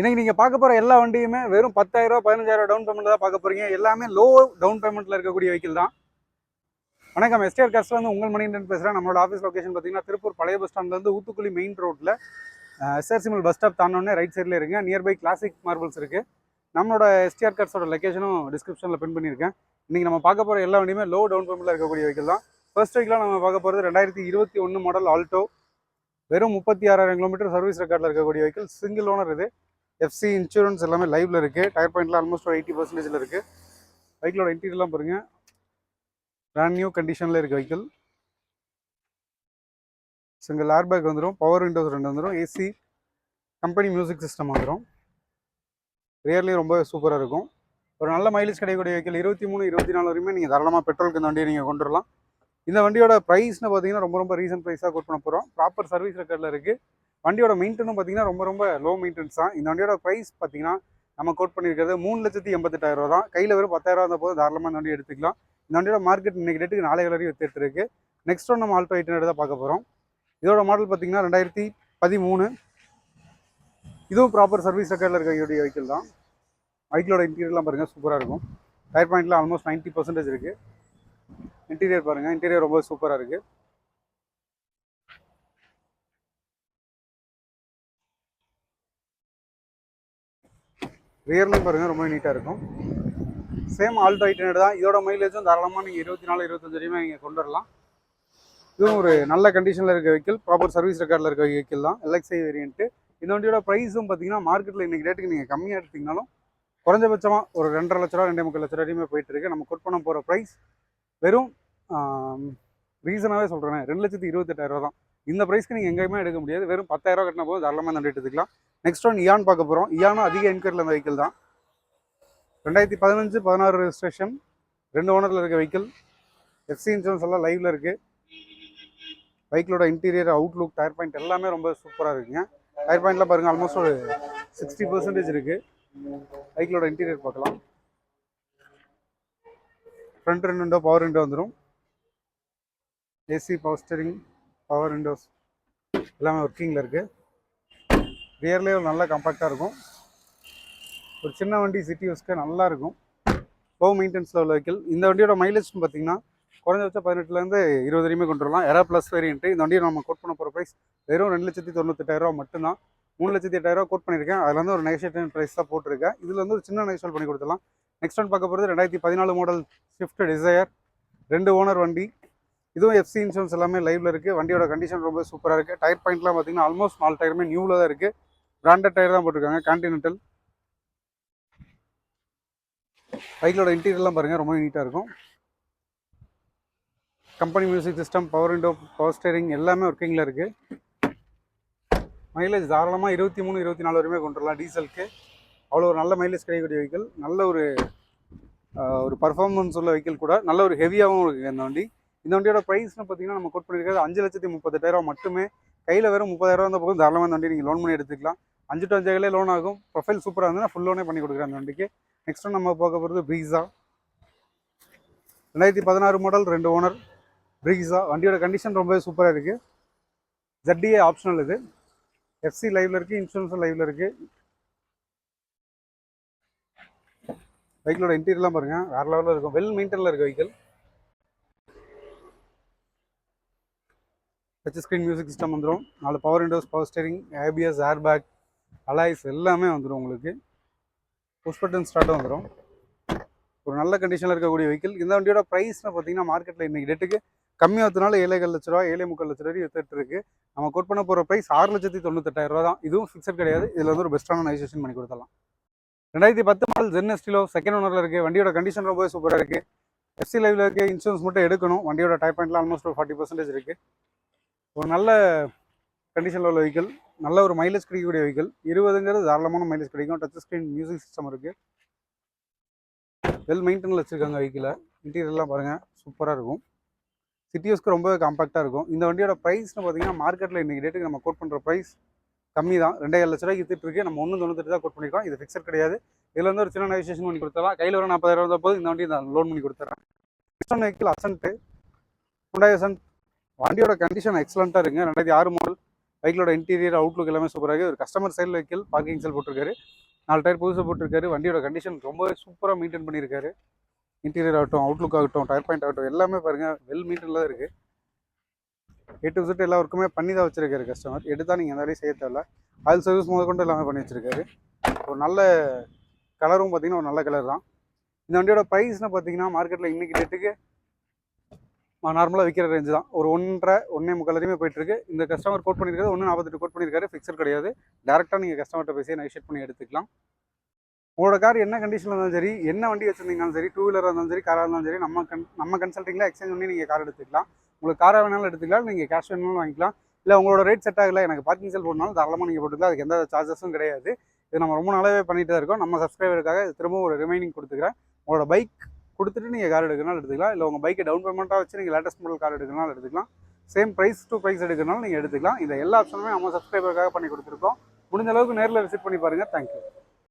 இன்னைக்கு நீங்கள் பார்க்க போகிற எல்லா வண்டியுமே வெறும் பத்தாயிரம் பதினஞ்சாயிரம் டவுன் பேமெண்ட் தான் பார்க்க போகிறீங்க எல்லாமே லோ டவுன் பேமெண்ட்ல இருக்கக்கூடிய வெஹிக்கிள் தான். வணக்கம். எஸ்டிஆர் காஸ்ட்ல வந்து உங்கள் மணிகண்டன் பேசுகிறேன் நம்மளோட ஆஃபீஸ் லொக்கேஷன் பார்த்தீங்கன்னா திருப்பூர் பழைய பஸ் ஸ்டாண்ட்லேருந்து ஊத்துக்குழி மெயின் ரோட்டில் எஸ்ஆர்சிமல் பஸ் ஸ்டாப் தாண்டோடனே ரைட் சைடில் இருங்க. நியர்பை கிளாசிக் மார்பிள்ஸ் இருக்குது நம்மளோட எஸ்டிஆர் கார்ட்ஸோட லொகேஷனும் டிஸ்கிரிப்ஷனில் பின் பண்ணியிருக்கேன். இன்றைக்கி நம்ம பார்க்க போகிற எல்லா வண்டியுமே லோ டவுன் பேமெண்ட்டில் இருக்கக்கூடிய வெஹிக்கிள் தான். ஃபர்ஸ்ட் வெஹிக்கிளாக நம்ம பார்க்க போகிறது ரெண்டாயிரத்தி இருபத்தி ஒன்று மாடல் ஆல்டோ வெறும் முப்பத்தி ஆறாயிரம் கிலோமீட்டர் சர்வீஸ் ரெக்கார்டில் இருக்கக்கூடிய வெஹிக்கிள் சிங்கிள் ஓனர் இது. எஃப்சி இன்சூரன்ஸ் எல்லாமே லைவ்ல இருக்கு. டயர் பாயிண்ட்ல ஆல்மோஸ்ட் ஒரு எயிட்டி பர்சன்டேஜ்ல இருக்கு. வெஹிக்கிளோட இன்டீரியர்லாம் பாருங்க. பிராண்ட் நியூ கண்டிஷன்ல இருக்கு வெஹிக்கிள் சிங்கிள் ஏர் பேக் வந்துடும் பவர் விண்டோஸ் ரெண்டு வந்துடும் ஏசி கம்பெனி மியூசிக் சிஸ்டம் வந்துடும் ரியர்லி ரொம்ப சூப்பராக இருக்கும். ஒரு நல்ல மைலேஜ் கிடைக்கக்கூடிய வெஹிக்கிள் இருபத்தி மூணு இருபத்தி நாலு வரையுமே நீங்கள் தாராளமாக பெட்ரோலுக்கு இந்த வண்டியை நீங்கள் கொண்டு வரலாம். இந்த வண்டியோட ப்ரைஸ்னு பார்த்தீங்கன்னா ரொம்ப ரொம்ப ரீசன் ப்ரைஸாக கொட் பண்ண போகிறோம் ப்ராப்பர் சர்வீஸ் ரெக்கார்டில் இருக்குது வண்டியோட மெயின்டனும் பார்த்தீங்கன்னா ரொம்ப ரொம்ப லோ மெயின்டெனன்ஸ் தான். இந்த வண்டியோட ப்ரைஸ் பார்த்தீங்கன்னா நம்ம கோட் பண்ணியிருக்கிறது மூணு லட்சத்தி எண்பத்தெட்டாயிரம் ரூபா தான். கையில் வெறும் பத்தாயிரம் இருந்த போது தாராளமாக இந்த வண்டி எடுத்துக்கலாம். இந்த வண்டியோட மார்க்கெட் இன்னைக்கு டேட்டுக்கு நாளை வரையும் வித்துட்டு இருக்கு. நெக்ஸ்ட் ஒன் நம்ம ஆல்டோ எயிட் ஹண்ட்ரட் தான் பார்க்க போகிறோம் இதோட மாடல் பார்த்தீங்கன்னா ரெண்டாயிரத்தி பதிமூணு. இதுவும் ப்ராப்பர் சர்வீஸ் ரெக்கார்டில் இருக்கக்கூடிய வெஹிக்கிள் தான். வெஹிக்கிளோட இன்டீரியர்லாம் பாருங்கள் சூப்பராக இருக்கும். டயர் பாயிண்ட்லாம் ஆல்மோஸ்ட் நைன்ட்டி பர்சன்டேஜ் இருக்குது இன்டீரியர் பாருங்கள் இன்டீரியர் ரொம்ப சூப்பராக இருக்குது ரியர்லையும் பாருங்கள் ரொம்ப நீட்டாக இருக்கும். சேம் ஆல்டோ எயிட் தான். இதோட மைலேஜும் தாராளமாக நீங்கள் இருபத்தி நாலு இருபத்தஞ்சு வரையுமே நீங்கள் கொண்டு வரலாம். இதுவும் ஒரு நல்ல கண்டிஷனில் இருக்க வெஹிக்கிள் ப்ராப்பர் சர்வீஸ் ரெக்கார்டில் இருக்க வெஹிக்கிள் தான். எல்எக்ஸ்ஐ வேரியன்ட்டு இந்த வண்டியோட ப்ரைஸும் பார்த்தீங்கன்னா மார்க்கெட்டில் இன்றைக்கி ரேட்டுக்கு நீங்கள் கம்மியாக எடுத்தீங்கனாலும் குறைஞ்சபட்சமாக ஒரு ரெண்டரை லட்ச ரூபா ரெண்டே முக்கால் லட்ச ரூபா வரையுமே போயிட்டு இருக்கு. நம்ம கொட் பண்ண போகிற ப்ரைஸ் வெறும் ரீசனாகவே சொல்கிறேன் ரெண்டு லட்சத்தி இருபத்தெட்டாயிரம் ரூபா தான். இந்த ப்ரைஸ்க்கு நீங்கள் எங்கேயுமே எடுக்க முடியாது. வெறும் பத்தாயிரம் கட்டின போது தாராளமாக அந்த எடுத்துக்கலாம். நெக்ஸ்ட் ஒன் இயான் பார்க்க போகிறோம் இயானும் அதிக என்கொயரில் அந்த வெஹிக்கிள் தான். ரெண்டாயிரத்தி பதினஞ்சு பதினாறு ரெஜிஸ்ட்ரேஷன் ரெண்டு ஓனரில் இருக்க வெஹிக்கிள் எஃப்சி இன்சூரன்ஸ் எல்லாம் லைவில் இருக்குது பைக்கிலோட இன்டீரியர் அவுட்லுக் டயர் பாயிண்ட் எல்லாமே ரொம்ப சூப்பராக இருக்குங்க. டயர் பாயிண்ட்லாம் பாருங்கள் ஆல்மோஸ்ட் ஒரு சிக்ஸ்டி பர்சன்டேஜ் இருக்குது பைக்கிலோட இன்டீரியர் பார்க்கலாம். ஃப்ரண்ட் ரெண்டு விண்டோ பவர் விண்டோ வந்துடும் AC power steering power windows எல்லாமே ஒர்க்கிங்கில் இருக்குது ரியர்லேயே ஒரு நல்ல காம்பாக்டாக இருக்கும். ஒரு சின்ன வண்டி சிட்டி யூஸ்க்கு நல்லாயிருக்கும் லோ மெயின்டெனன்ஸில் உள்ள வெஹிக்கிள் இந்த வண்டியோட மைலேஜ்னு பார்த்தீங்கன்னா குறைஞ்சபட்சம் பதினெட்டுலேருந்து இருபது வரையுமே கொண்டு வரலாம். எரா ப்ளஸ் வேரியன்ட்டு இந்த வண்டியை நம்ம கோட் பண்ண போகிற ப்ரைஸ் வெறும் ரெண்டு லட்சத்தி தொண்ணூத்தெட்டாயிரரூவா மட்டும்தான். மூணு லட்சத்தி எட்டாயிரரூவா கோட் பண்ணியிருக்கேன். அதில் வந்து ஒரு நெகோஷியேஷன் ப்ரைஸ் தான் போட்டிருக்கேன். இதில் வந்து ஒரு சின்ன நெகோஷியல் பண்ணி கொடுத்துடலாம். நெக்ஸ்ட் ஒன் பார்க்க போகிறது ரெண்டாயிரத்தி பதினாலு மாடல் ஸ்விஃப்ட் டிசையர் ரெண்டு ஓனர் வண்டி. இதுவும் எஃப்சி இன்சூரன்ஸ் எல்லாமே லைவ்ல இருக்குது வண்டியோட கண்டிஷன் ரொம்ப சூப்பராக இருக்குது டயர் பாயிண்ட்லாம் பார்த்தீங்கன்னா ஆல்மோஸ்ட் நாலு டயருமே நியூவில் தான் இருக்குது பிராண்டட் டயர் தான் போட்டிருக்காங்க. கான்டினென்டல் பைக்கிலோட இன்டீரியர்லாம் பாருங்கள் ரொம்ப நீட்டாக இருக்கும். Company music system power window power steering எல்லாமே ஒர்க்கிங்கில் இருக்குது மைலேஜ் தாராளமாக இருபத்தி மூணு இருபத்தி நாலு வரையுமே கொண்டு வரலாம். டீசலுக்கு அவ்வளோ ஒரு நல்ல மைலேஜ் கிடைக்கக்கூடிய வெஹிக்கிள் நல்ல ஒரு ஒரு பர்ஃபார்மன்ஸ் உள்ள வெஹிக்கிள் கூட. நல்ல ஒரு ஹெவியாகவும் இருக்குது இந்த வண்டி. இந்த வண்டியோட ப்ரைஸ்னு பார்த்தீங்கன்னா நம்ம கோட் பண்ணியிருக்கிறது அஞ்சு லட்சத்தி முப்பத்தெட்டாயிரம் மட்டுமே. கையில் வெறும் முப்பதாயிரம் இருந்த பக்கம் தாராளமாக இந்த வண்டி நீங்கள் லோன் பண்ணி எடுத்துக்கலாம். அஞ்சு டு அஞ்சாயிரம் லோன் ஆகும். ப்ரொஃபைல் சூப்பராக இருந்தால் ஃபுல் லோனே பண்ணி கொடுக்குறேன் அந்த வண்டிக்கு. நெக்ஸ்ட் நம்ம பார்க்க போகிறது ப்ரீஸா ரெண்டாயிரத்தி பதினாறு மாடல் ரெண்டு ஓனர் ப்ரீஸா வண்டியோட கண்டிஷன் ரொம்பவே சூப்பராக இருக்குது ஜட்டிஏ ஆப்ஷனல் இது. எஃப்சி லைவில் இருக்குது இன்சூரன்ஸும் லைவில் இருக்குது பைக்கிலோட இன்டீரியர்லாம் பாருங்க. வேறு லெவலில் இருக்கும். வெல் மெயின்டெயினில் இருக்க vehicle touch screen music system வந்துடும் நாலு power windows power steering ABS air bag alloys எல்லாமே வந்துடும் உங்களுக்கு. புஷ் பட்டன் ஸ்டார்ட்டும் வந்துடும் ஒரு நல்ல கண்டிஷனில் இருக்கக்கூடிய வெஹிக்கிள் இந்த வண்டியோட ப்ரைஸ்னு பார்த்தீங்கன்னா மார்க்கெட்டில் இன்னைக்கு டேட்டுக்கு கம்மியாகிறதுனால ஏழேகால் லட்ச ரூபா ஏழை முக்கால் லட்ச ரூபாய் வித்துட்டு இருக்கு. நம்ம கோட் பண்ண போகிற ப்ரைஸ் ஆறு லட்சத்தி தொண்ணூத்தெட்டாயிரம் ரூபா தான். இதுவும் ஃபிக்ஸட் கிடையாது. இதில் வந்து ஒரு பெஸ்ட்டான நைசேஷன் பண்ணி கொடுத்தலாம் ரெண்டாயிரத்தி பத்து மாடல் ஜென் எஸ்டிலோ செகண்ட் ஓனரில் இருக்குது வண்டியோட கண்டிஷன் ரொம்ப சூப்பராக இருக்குது எஃப்சி லைவில் இருக்க இன்சூரன்ஸ் மட்டும் எடுக்கணும். வண்டியோட டைப் பாயிண்ட்ல ஆல்மோஸ்ட் ஒரு ஃபார்ட்டி பர்சன்டேஜ் இருக்குது ஒரு நல்ல கண்டிஷனில் உள்ள வெஹிக்கிள் நல்ல ஒரு மைலேஜ் கிடைக்கக்கூடிய வெஹிக்கிள் இருபதுங்கிறது தாராளமான மைலேஜ் கிடைக்கும். டச் ஸ்க்ரீன் மியூசிக் சிஸ்டம் இருக்குது வெல் மெயின்டெனில் வச்சுருக்காங்க வெஹிக்கிளை இன்டீரியர்லாம் பாருங்கள் சூப்பராக இருக்கும். சிட்டியூஸ்க்கு ரொம்ப காம்பாக்டாக இருக்கும். இந்த வண்டியோட ப்ரைஸ்னு பார்த்தீங்கன்னா மார்க்கெட்டில் இன்றைக்கி டேட்டுக்கு நம்ம கோட் பண்ணுற ப்ரைஸ் கம்மி தான். ரெண்டாயிரம் லட்ச ரூபாய்க்கு வித்துட்டு இருக்கு. நம்ம ஒன்று தொண்ணூற்றி தான் கோட் பண்ணிக்கலாம் இது ஃபிக்ஸர் கிடையாது. இதில் வந்து ஒரு சின்ன நெகோசியேஷன் பண்ணி கொடுத்துடலாம். கையில் ஒரு நாற்பதாயிரம் வந்த போது இந்த வண்டி நான் லோன் பண்ணி கொடுத்துறேன். Next one vehicle Accent Hyundai Accent வண்டியோட கண்டிஷன் எக்ஸலண்ட்டாக இருக்குங்க. ரெண்டாயிரத்தி ஆறு மாடல் பைக்கிலோட இன்டீரியர் அவுட்லுக் எல்லாமே சூப்பராக இருக்குது ஒரு கஸ்டமர் சைடில் வெஹிக்கிள் பார்க்கிங் செல் போட்டிருக்காரு. நாலு டயர் புதுசாக போட்டிருக்காரு. வண்டியோட கண்டிஷன் ரொம்பவே சூப்பராக மெயின்டைன் பண்ணியிருக்காரு இன்டீரியர் ஆகட்டும் அவுட்லுக் ஆகட்டும் டயர் பாயிண்ட் ஆகட்டும் எல்லாமே பாருங்கள் வெல் மெயின்டைனில் தான் இருக்குது எட்டு டு எல்லா ஒர்க்குமே பண்ணி தான் வச்சிருக்காரு கஸ்டமர் எடுத்தால் நீங்கள் எந்த வேலையும் செய்ய தேவையில்ல. ஆயில் சர்வீஸ் முதல் கொண்டு எல்லாமே பண்ணி வச்சிருக்காரு. ஒரு நல்ல கலரும் பார்த்தீங்கன்னா ஒரு நல்ல கலர் தான். இந்த வண்டியோட ப்ரைஸ்னு பார்த்தீங்கன்னா மார்க்கெட்டில் இன்னைக்கு டேட்டுக்கு நார்மலாக விற்கிற ரேஞ்சு தான். ஒரு ஒன்றரை ஒன்றே முக்கால் வரையுமே போயிட்டுருக்கு. இந்த கஸ்டமர் கோட் பண்ணியிருக்காரு ஒன்று நாற்பத்தெட்டு கோட் பண்ணியிருக்காரு. ஃபிக்ஸட் கிடையாது. டேரெக்டாக நீங்கள் கஸ்டமர்கிட்ட பேசி நெகோஷியேட் பண்ணி எடுத்துக்கலாம். உங்களோட கார் என்ன கண்டிஷனில் இருந்தாலும் சரி என்ன வண்டி வச்சிருந்தீங்கனாலும் சரி டூ வீலராக இருந்தாலும் சரி காராக இருந்தாலும் சரி நம்ம கன் நம்ம கன்சல்ட்டிங்கில் எக்ஸ்சேஞ்ச் பண்ணி நீங்கள் கார் எடுத்துக்கலாம். உங்களுக்கு காராக வேணாலும் எடுத்துக்கலாம் நீங்கள் கேஷ் வேணாலும் வாங்கிக்கலாம். இல்லை உங்களோட ரேட் செட் ஆகல எனக்கு பார்க்கிங் செல் போடணும் தாராளமாக நீங்கள் போட்டுக்கலாம். அதுக்கு எந்த சார்ஜஸும் கிடையாது. இது நம்ம ரொம்ப நாளாவே பண்ணிட்டு தான் இருக்கோம். நம்ம சப்ஸ்கிரைபருக்காக திரும்பவும் ஒரு ரிமைனிங் கொடுத்துக்கிறேன். உங்களோட பைக் கொடுத்துட்டு நீங்கள் கார் எடுக்கிறனால எடுத்துக்கலாம். இல்லை உங்கள் பைக்கை டவுன் பேமெண்ட்டாக வச்சு நீங்கள் லேட்டஸ்ட் மாடல் கார் எடுக்கனாலும் எடுத்துக்கலாம். சேம் ப்ரைஸ் டு ப்ரைஸ் எடுக்கிறனாலும் நீங்கள் எடுத்துக்கலாம். இந்த எல்லா ஆப்ஷனுமே நம்ம சப்ஸ்கிரைபருக்காக பண்ணி கொடுத்துருக்கோம். முடிஞ்ச அளவுக்கு நேரில் விசிட் பண்ணி பாருங்கள் தேங்க்யூ